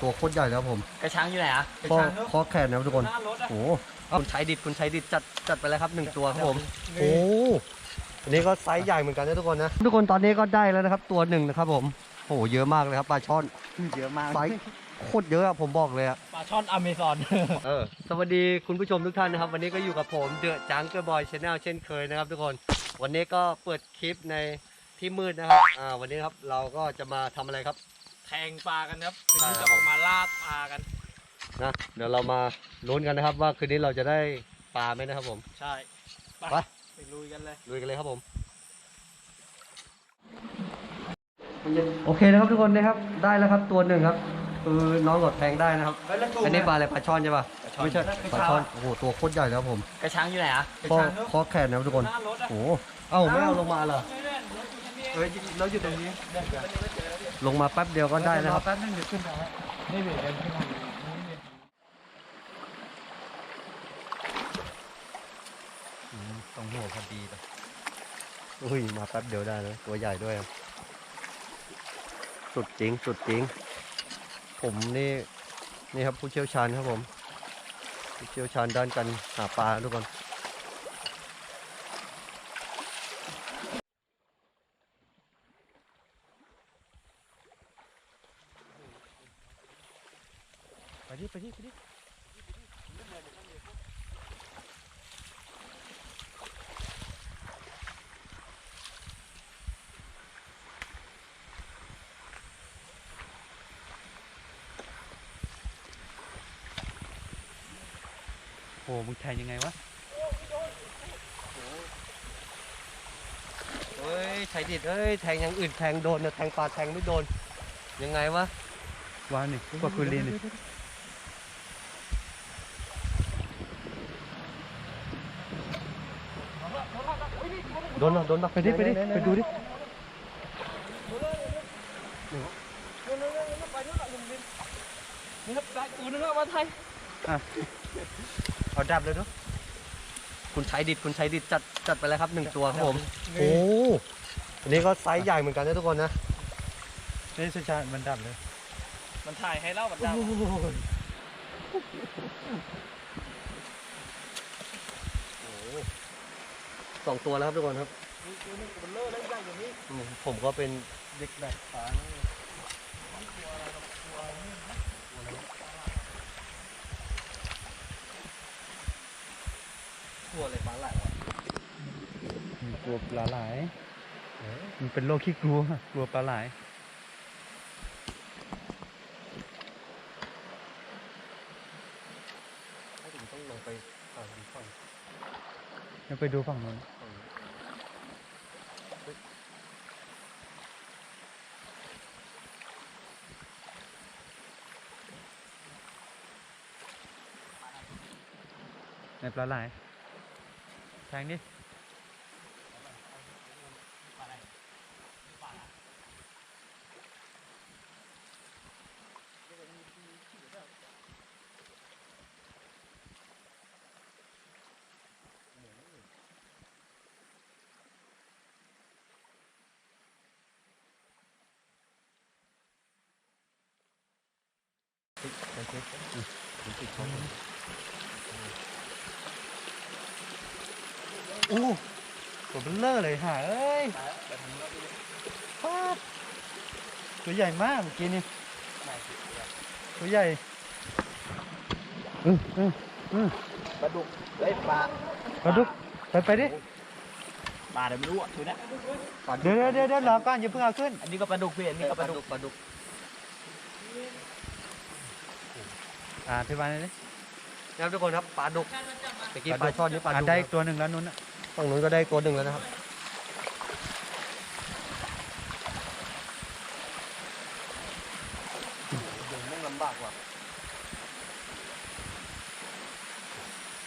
ตัวโคตรใหญ่แล้วผมกระชังอยู่ไหนอะข้อข้อแขนนะครับทุกคน หน้ารถอะโอ้โหคุณชัยดิดคุณชัยดิดจัดจัดไปแล้วครับหนึ่งตัวครับผมโอ้อันนี้ก็ไซส์ใหญ่เหมือนกันนะทุกคนนะ ทุกคนตอนนี้ก็ได้แล้วนะครับ ตัวหนึ่งนะครับผมโอ้โหเยอะมากเลยครับปลาช่อนเยอะมากไซส์โคตรเยอะอะผมบอกเลยอะปลาช่อนอเมซอน เออสวัสดีคุณผู้ชมทุกท่านนะครับ วันนี้ก็อยู่กับผมเดอะจังเกอร์บอยชาแนลเช่นเคยนะครับทุกคน วันนี้ก็เปิดคลิปในที่มืดนะครับอ่าวันนี้ครับเราก็จะมาทำอะไรครับ แทงปลากันครับคืนใช่นี้ครัจะบออกมาล่าปลากัน นะเดี๋ยวเรามาลุ้นกันนะครับ ว่าคืนนี้เราจะได้ปลาไหมนะครับผม ใช่ไปไป ไปลุยกันเลย ลุยกันเลยครับผม โอเคนะครับทุกคนนะครับได้แล้วครับตัวหนึ่งครับคือน้องหลดแทงได้นะครับ อันนี้ปลาอะไรปลาช่อนใช่ปะไม่ใช่ปลาช่อนโอ้โหตัวโคตรใหญ่แล้วผมกระชังอยู่ไหนอะข้อข้อแขนนะครับทุกคนหน้ารถอะโอ้โหเอ้าไม่เอาลงมาเหรอเฮ้ยเราอยู่ตรงนี้ ลงมาแป๊บเดียวก็ได้แล้วครับแป๊บนึงเดี๋ยวขึ้นไปนี่เบียดกันขึ้นมาตรงหัวพอดีไปอุ้ยมาแป๊บเดียวได้นะตัวใหญ่ด้วยครับสุดจริงสุดจริง ผมนี่นี่ครับผู้เชี่ยวชาญครับผมผู้เชี่ยวชาญด้านการหาปลาทุกคนไปดิไปดิไปดิ โอ้ มึงแทงยังไงวะเฮ้ยใช้ดิดเอ้ยแทงอย่างอื่นแทงโดนนะแทงปลาแทงไม่โดน ยังไงวะวางนี่กว่าคุณเรียนนี่โดนเหรอโดนปะไปดิไปดิไปดูดินี่ครับสายกูนึกว่ามาไทย เอาดับเลยเนาะคุณใช้ดิดคุณใช้ดิดจัดจัดไปแล้วครับหนึ่งตัวครับผมโอ้อันนี้ก็ไซส์ใหญ่เหมือนกันนะทุกคนนะนี่สุชาติมันดับเลย มันถ่ายให้เล่ามันดับสองตัวแล้วครับทุกคนครับอืมผมก็เป็นเด็กแบกปลา ตัวอะไรปลาไหลวะกลัวปลาไหลมันเป็นโรคขี้กลัว กลัวปลาไหลถ้าผมต้องลงไปอ่าดูฝั่งเดี๋ยวไปดูฝั่งนู้นฝั่งนี้ในปลาไหล แทงดิ อ้ตัวเบลเลอร์เลยหาเอ้ยฟาดตัวใหญ่มากเมื่อกี้นี่ตัวใหญ่อืออืออือปลาดุกเฮ้ยปลาปลาดุกไปไปดิปลาเดี๋ยวไม่รู้อะดูนะเดี๋ยวเดี๋ยวเดี๋ยวเดี๋ยวรอก่อนอย่าเพิ่งเอาขึ้น อันนี้ก็ปลาดุกพี่อันนี้ก็ปลาดุกปลาดุกอ่าอธิบายหน่อยดินะครับทุกคนครับปลาดุกเมื่อกี้ปลาช่อนนี่ปลาอ่าดุกได้นะอีกตัวหนึ่งแล้วนู้นน่ะ ฝั่งนู้นก็ได้ตัวหนึ่งแล้วนะครับ เดินไม่ลำบากว่ะ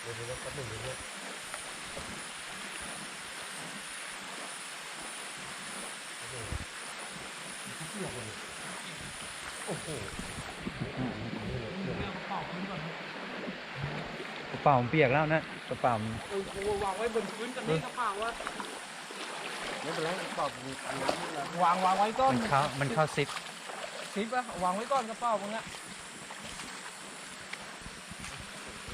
เดี๋ยวเดี๋ยวแป๊บหนึ่งเดี๋ยวเดี๋ยวโอ้โห ระเป๋ามันเปียกแล้วนะกระเป๋ามันวางไว้บนพื้นกันนี่กระเป๋าว่าไม่เป็นไรตอบมีตังค์แล้ววางวางไว้ก้อนมันเข้ามันเข้าซิปซิปอะวางไว้ก้อนกระเป๋ามึงอะ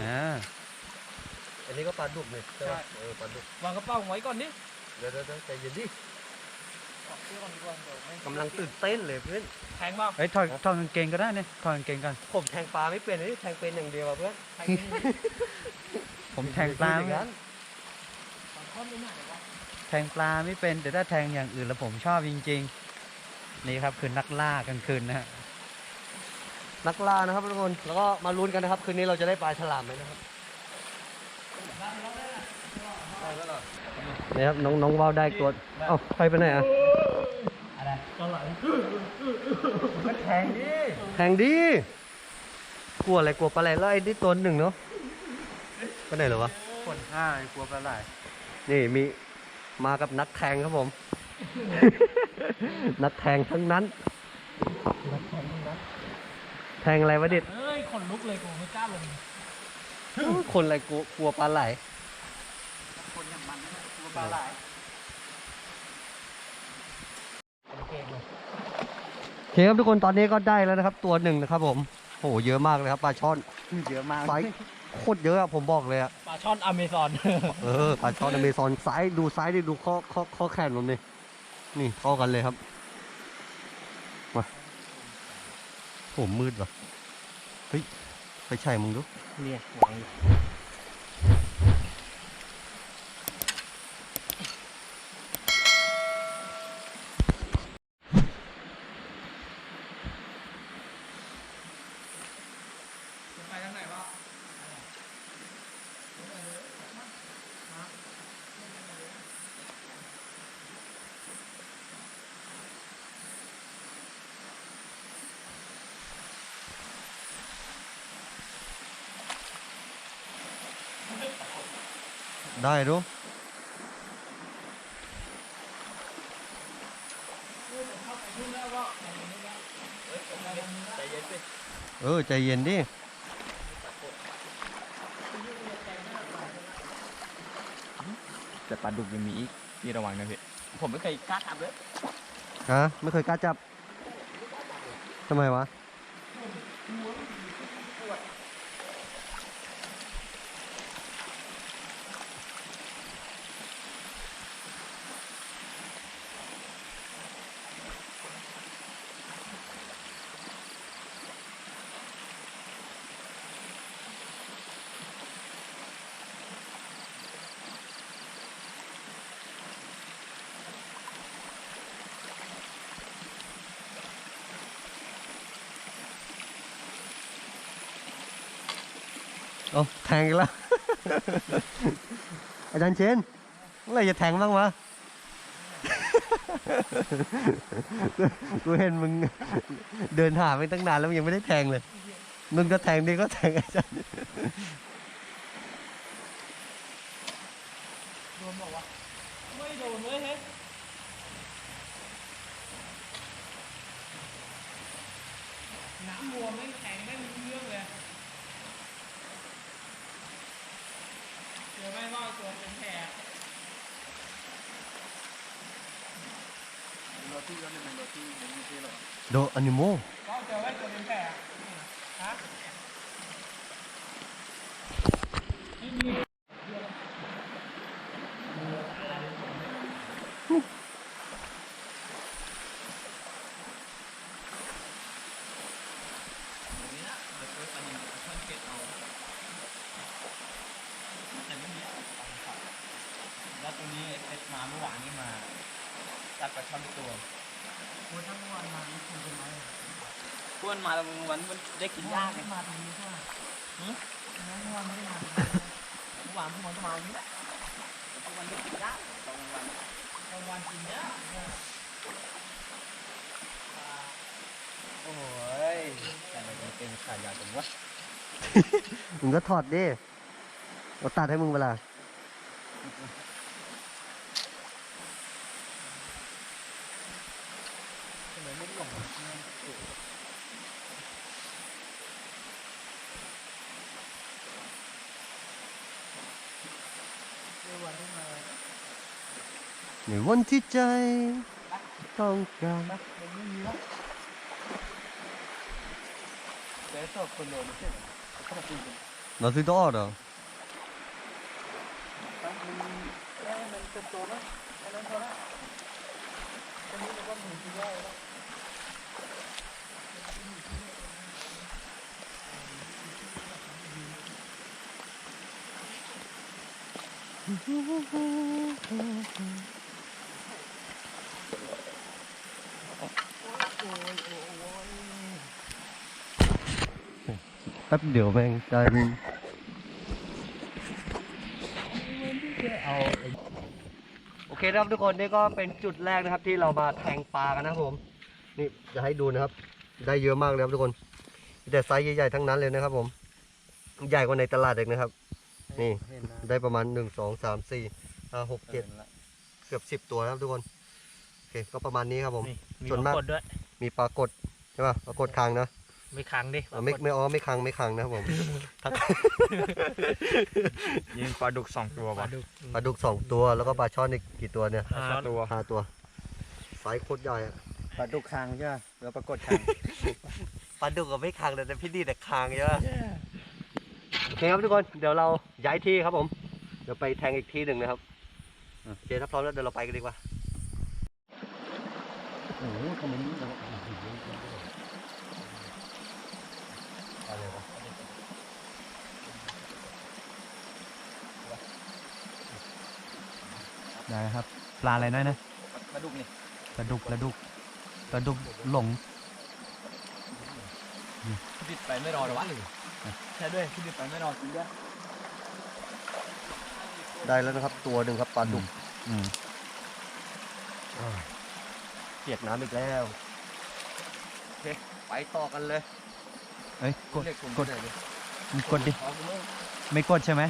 อ่าอันนี้ก็ปลาดุกเลยใช่ไหมเออปลาดุกวางกระเป๋าไว้ก่อนดิเดี๋ยวเดี๋ยวเดี๋ยวใจเย็นดิออ กเสื้อก่อนดีกว่าเดี๋ยวไม่กำลังตื่นเต้นเลยเพื่อนแทงเปล่าเฮ้ยถอดถอดกางเกงก็ได้เนี่ยถอดกางเกงกัน ผมแทงปลาไม่เป็นเลยแทงเป็นอย่างเดียวอะเพื่อนแทงไม่ดีผมแทงปลาอย่ไม่งนั้นสองท่อนไม่หนักเลยวะแทงปลาไม่เป็นแต่ถ้าแทงอย่างอื่นแล้วผมชอบจริง ๆ นี่ครับคือนักล่ากลางคืนนะฮะนักล่านะครับทุกคนแล้วก็มาลุ้นกันนะครับ คืนนี้เราจะได้ปลาฉลามไหมนะครับนี่ครับน้องน้องว่าวได้ตัวเอ้าใครไปไหนอะ อะไรก็ไหลก็แทงดิแทงดีกลัวอะไรกลัวปลาไหลแล้วไอ้นี่ตัวหนึ่งเนาะไปไหนเหรอวะคนห้ากลัวปลาไหลนี่มีมากับนักแทงครับผม นักแทงทั้งนั้น แทงอะไรวะเด็ดเอ้ยขนลุกเลยกูไม่กล้าลงคนอะไรกลัวกลัวปลาไหลคนอย่างมันนะตัวปลาไหลเป็นเกมเลย โอ เคครับทุกคนตอนนี้ก็ได้แล้วนะครับ ตัวหนึ่งนะครับ ผมโหเยอะมากเลยครับปลาช่อนเยอะมากไซส์โคตรเยอะอะผมบอกเลยอะปลาช่อนอเมซอนเออปลาช่อนอเมซอนไซส์ดูไซส์ดิดูข้อข้อข้อแขนผมนี่นี่เท่ากันเลยครับมาโหมืดว่ะเฮ้ยไปใช่มึงดูเนี่ยไงไปทางไหนวะ ได้ดูใจเย็นสิเออ ใจเย็นดิแต่ปลาดุกยังมีอีกพี่ระวังนะพี่ผมไม่เคยกล้าทำเลยฮะไม่เคยกล้าจับทำไมวะ อาแทงอีกแล้ว อาจารย์เชนเมื่อไหรจะแทงบ้างวะ กูเห็นมึงเดินหาไปตั้งนานแล้วมึงยังไม่ได้แทงเลยมึงก็แทงดีก็แทงอาจารย์โดนบอกว่าไม่โดนเลยเฮ้ยน้ำบัวไม่แข็งไม่มีเรื่องเลยเดี๋ยวไม่ว่าตัวเป็นแผล โดอนิโมเจอไว้ตัวเป็นแผลฮะไม่มีแล้วตัวนี้เอ็ดมาเมื่อวานนี้มาจับปลาช่อนตัว โอ้ทั้งวันมานี่คุณเป็นไงพวนมาแล้ววันมันได้กินยากไง มาตรงนี้ใช่ไหมหืม เมื่อวานไม่ได้มาเมื่อวานพวกมันก็มาอย่างนี้แหละแต่พวนได้กินยากตอนกลางวันกลางวันกินเยากโอ้ยแต่มันเก่งขายาวจังวะมึงก็ถอดดิเอาตัดให้มึงเวลา ทำไมไม่หลง ในวันที่ใจต้องการมันไม่มีแล้ว Questo quello non c'è. Come si dice? nó thứ đó rồi Man, eh, man tetto na. Ano ko na? Kanina ba mo siya? tấp điều men trên โอ เคนะครับทุกคนนี่ก็เป็นจุดแรกนะครับ ที่เรามาแทงปลากันนะครับผม นี่จะให้ดูนะครับ ได้เยอะมากเลยครับทุกคนมีแต่ไซส์ใหญ่ๆทั้งนั้นเลยนะครับ ผม ใหญ่กว่าในตลาดเองนะครับ นี่ได้ประมาณหนึ่งสองสามสี่ห้าหกเจ็ดเกือบสิบตัวนะครับทุกคนโอเคก็ประมาณนี้ครับผมมีส่วนมากกดด้วยมีปลากดใช่ป่ะปลากดคางนะ ไม่ค้างดิอ๋อไม่ไม่อ๋อไม่คางไม่คางนะครับผมยิงปลาดุกสองตัวปลาว่ะดุกปลาดุกสองตัวแล้วก็ปลาช่อนอีกกี่ตัวเนี่ยห้าตัว ห้าตัวไซส์โคตรใหญ่อะปลาดุกคางใช่ไหมแล้วปรากฏคางปลาดุกกับไม่คางแต่พี่ดีแต่คางเยอะโอเคครับทุกคนเดี๋ยวเราย้ายที่ครับผม เดี๋ยวไปแทงอีกที่หนึ่งนะครับโอเคถ้าพร้อมแล้วเดี๋ยวเราไปกันดีกว่า โอ้โหทำไมนี่เราอะไรวะ ได้ครับ ปลาอะไรน้อยนะปลาดุกนี่ปลาดุกปลาดุกปลาดุกหลงพี่ดิดไปไม่รอหรอวะใช่ด้วยพี่ดิดไปไม่รอจริงด้วยได้แล้วนะครับ ตัวหนึ่งครับปลาดุกอืมเปียกน้ำอีกแล้วโอเคไปต่อกันเลยเอ้ยกดเรียผมกดที่ไหนดิมึงกดดิเอาไปเลยไม่กดใช่ไหม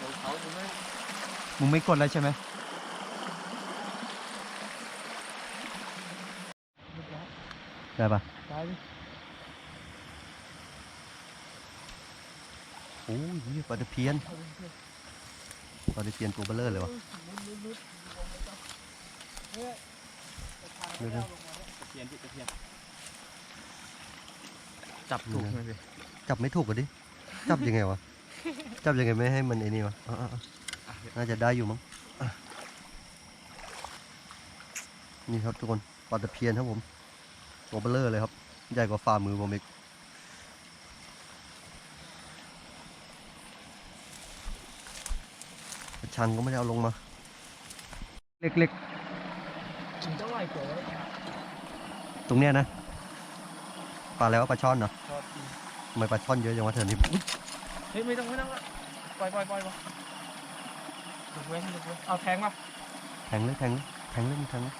ของเขาไปเลยมึงไม่กดแล้วใช่ไหม ได้ปะได้ดิโอ้ยนี่ปลาตะเพียนปลาตะเพียนตัวเบลเลอร์เลยวะเดี๋ยวตะเพียนพี่ตะเพียนจับถูกไหมพี่ๆจับไม่ถูกกันดิ จับยังไงวะ จับยังไงไม่ให้มันไอ้นี่วะอะอะอะน่าจะได้อยู่มั้งอะนี่ครับทุกคนปลาตะเพียนครับผม ตัวเบลเลอร์เลยครับ ใหญ่กว่าฝ่ามือผมอีกชังก็ไม่ได้เอาลงมา เล็กกินเท่าไหร่ตัวๆตรงเนี้ยนะ ปลาอะไรวะปลาช่อนเหรอชอบกินทำไมปลาช่อนเยอะจังวะเธอนี่เฮ้ยไม่ต้องไม่ต้องละปล่อยปล่อยปล่อยปล่อยดุกเว้นดุกเว้นเอาแทงมาแทงเลยแทงเลยแทงเลยมึงแทงเลย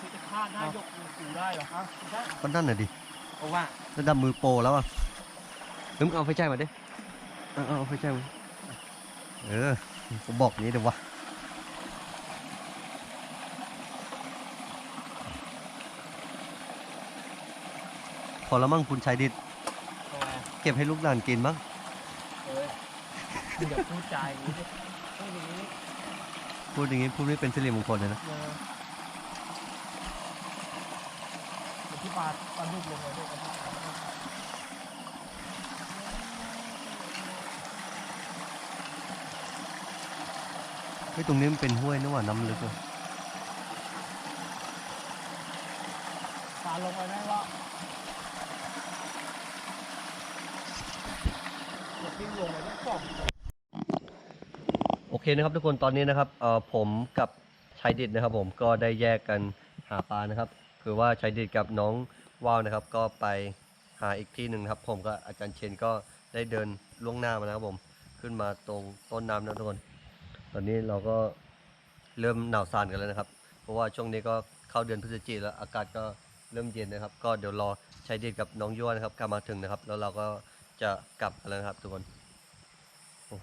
ที่จะห นีที่จะฆ่าได้ยกมือขู่ได้เหรอฮะได้ก็นั่นน่ะดิเพราะว่าระดับมือโปรแล้วอะเดี๋ยวมึงเอาไฟแช็กมาดิเอาเอาเอาไฟแช็กมาเออผมบอกอย่างนี้เดี๋ยววะพอแล้วมั่งคุณชายดิดทำไมเก็บให้ลูกหลานกินมั้งเอออย่าพูดใจอย่างนี้ดิพูดอย่างนี้พูดอย่างนี้พูดไม่เป็นสิริมงคลเลยนะ เออเดี๋ยว ที่ปลาปลาดุกลงไปด้วยกันเฮ้ยตรงนี้มันเป็นห้วยนี่หว่าน้ำลึกเลยปลาลงไปได้ว่าปิ้งลงไปทั้งกล่องโอเคนะครับทุกคนตอนนี้นะครับเอ่อผมกับชายดิดนะครับ ผมก็ได้แยกกันหาปลานะครับ คือว่าชายดิดกับน้องว่าวนะครับ ก็ไปหาอีกที่หนึ่งนะครับ ผมกับอาจารย์เชนก็ได้เดินล่วงหน้ามานะครับผมขึ้นมาตรงต้นน้ำนะทุกคน ตอนนี้เราก็เริ่มหนาวสั่นกันแล้วนะครับ เพราะว่าช่วงนี้ก็เข้าเดือนพฤศจิกายนแล้วอากาศก็เริ่มเย็นนะครับ ก็เดี๋ยวรอชายดิดกับน้องยั่วนะครับกลับมาถึงนะครับ แล้วเราก็จะกลับกันแล้วนะครับ ทุกคนโอ้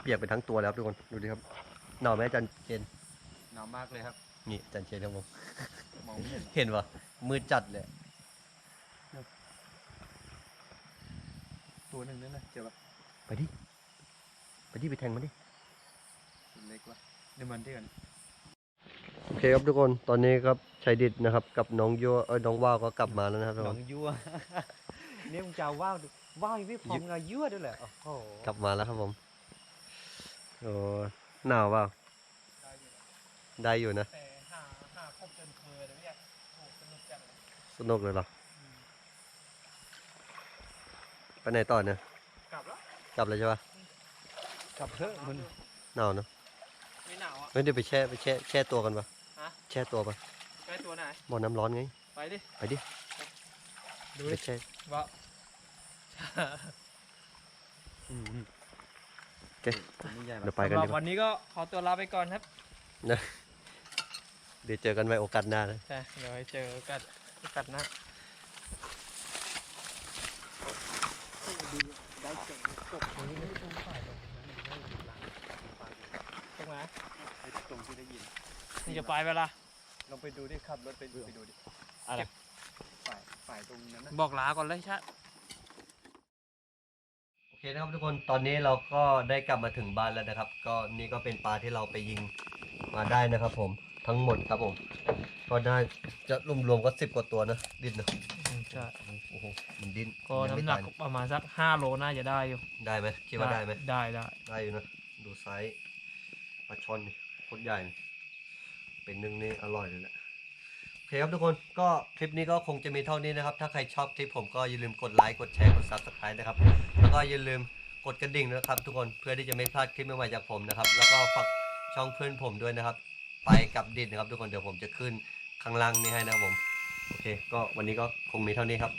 เปียกไปทั้งตัวแล้วครับทุกคนดูดิครับหนาวไหมอาจารย์เชนหนาวมากเลยครับนี่อาจารย์เชนครับผม มองไม่เห็นเห็นปะมืดจัดเลยตัวหนึ่งนั่นนะเจอปะไปดิ ไปดิ ไปแทงมาดิตัวเล็กวะเดี๋ยวมันเดือนโอเคครับทุกคน ตอนนี้ครับชัยดิตนะครับ กับน้องยัวเอ้ยน้องว่าวก็กลับมาแล้วนะครับทุกน้คอนงยั่วเนี่ยมึงจะเอาว่าวดิว่าวยังไม่พร้อมงายั่วด้วยแหละโอ้โหกลับมาแล้วครับผม โอ้หนาวเปล่าได้อยู่นะ แต่หาหาครบจ นเคยเลยเนี่ยโอ้สนุกจังเลยสนุกเลยเหรอ ไปไหนต่อเนี่ย กลับแล้วกลับเลยใช่ปะกลับเถอะมันหนาวเนอะไม่หนาวอะเฮ้ยเดี๋ยวไปแช่ไปแช่แช่ตัวกันปะฮะ แช่ตัวปะใกล้ตัวไหนบ่อน้ำร้อนไง ไปดิไปดิดูไปดิแช่ว่าอืมตัวนี้ใหญ่เดี๋ยวปะไปกันสำหดีรับกว่า วันนี้ก็ขอตัวลาไปก่อนครับ เดี๋ยวเจอกันใหม่โอกาสหน้านะใช่เดี๋ยวไว้เจอกันโอกาสหน้า ตรงไหนตรงที่ได้ยิน นี่จะไปเวลาลองไปดูดิขับรถไปดูไปดูดิอะไร ฝ่ายฝ่ายตรงนั้นนะบอกลาก่อนเลยชาโอเคนะครับทุกคนตอนนี้เราก็ได้กลับมาถึงบ้านแล้วนะครับ ก็นี่ก็เป็นปลาที่เราไปยิงมาได้นะครับผม ทั้งหมดครับผมก็ได้จะรวมๆก็สิบกว่าตัวนะดิ้นนะใช่โอ้โหมันดิ้นก็ยังไม่น้ำหนักตายประมาณสักห้าโลน่าจะได้อยู่ได้ไหมคิดว่าได้ไหมได้ได้ได้อยู่นะดูไซส์ปลาช่อนนี่โคตรใหญ่นี่เป็นนึ่งนี่อร่อยเลยแหละโอเคครับทุกคนก็คลิปนี้ก็คงจะมีเท่านี้นะครับ ถ้าใครชอบคลิปผมก็อย่าลืมกดไลค์กดแชร์กด subscribe นะครับ แล้วก็อย่าลืมกดกระดิ่งนะครับ ทุกคนเพื่อที่จะไม่พลาดคลิปใหม่ๆจากผมนะครับ แล้วก็ฝากช่องเพื่อนผมด้วยนะครับ ไปกับดินนะครับทุกคนเดี๋ยวผมจะขึ้นข้างล่างนี้ให้นะครับผม โอเค ก็วันนี้ก็คงมีเท่านี้ครับ